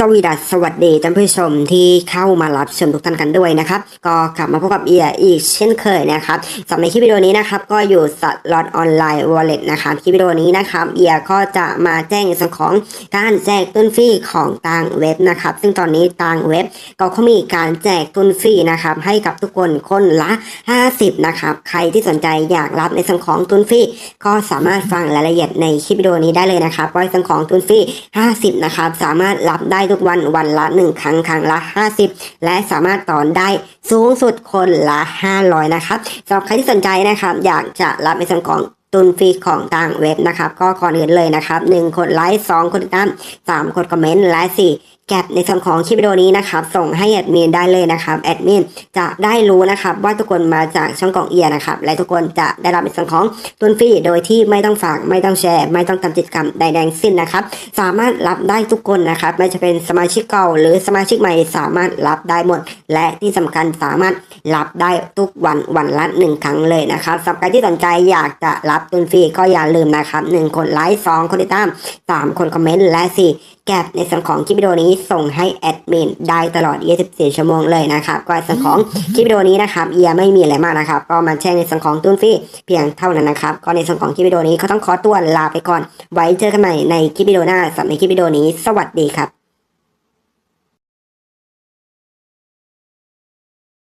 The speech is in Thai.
สวีดัสสวัสดีท่านผู้ชมที่เข้ามารับชมทุกท่านกันด้วยนะครับ ก็กลับมาพบกับเอียอีกเช่นเคยนะครับสำหรับในคลิปวิดีโอนี้นะครับ ก็อยู่สล็อตออนไลน์วอลเล็ตนะครับคลิปวิดีโอนี้นะครับเอียก็จะมาแจ้งในส่วนของการแจกตุนฟรีของต่างเว็บนะครับ ซึ่งตอนนี้ต่างเว็บก็เขามีการแจกตุนฟรีนะครับให้กับทุกคนคนละ 50 นะครับ ใครที่สนใจอยากรับในส่วนของตุนฟรีก็สามารถฟังรายละเอียดในคลิปวิดีโอนี้ได้เลยนะครับว่าส่วนของตุนฟรี50 นะครับ สามารถรับได้ทุกวันวันละ 1 ครั้งครั้งละ 50 และสามารถต่อได้สูงสุดคนละ 500 นะครับสำหรับใครที่สนใจนะครับ อยากจะรับในส่วนของ ตุนฟรีของต่างเว็บนะครับ ก็ก่อนอื่นเลยนะครับ1คนไลค์2คนติดตาม3คนคอมเมนต์และ 4 แก็บในส่วนของคลิปวิดีโอนี้นะครับ ส่งให้แอดมินได้เลยนะครับแอดมินจะได้รู้นะครับ ว่าทุกคนมาจากช่องกล่องเอียนะครับ และทุกคนจะได้รับในส่วนของตุนฟรีโดยที่ไม่ต้องฝากไม่ต้องแชร์ ไม่ต้องทำกิจกรรมใดๆทั้งสิ้นนะครับ สามารถรับได้ทุกคนนะครับไม่จะเป็นสมาชิกเก่า หรือสมาชิกใหม่สามารถรับได้หมด และที่สำคัญสามารถรับได้ทุกวันวันละหนึ่งครั้งเลยนะครับสำหรับใครที่สนใจอยากจะรับตุนฟรีก็อย่าลืมนะครับหนึ่งคนไลค์สองคนติดตามสามคนคอมเมนต์และสี่แก็บในส่วนของคลิปวิดีโอนี้ส่งให้แอดมินได้ตลอด 24 ชั่วโมงเลยนะครับก็ส่วนของคลิปวิดีโอนี้นะครับเอียไม่มีอะไรมากนะครับ ก็มาแจ้งในส่วนของตุนฟรีเพียงเท่านั้นนะครับ ก็ในส่วนของคลิปวิดีโอนี้ก็ต้องขอตัวลาไปก่อน ไว้เจอกันใหม่ในคลิปวิดีโอหน้าสำหรับในคลิปวิดีโอนี้ สวัสดีครับ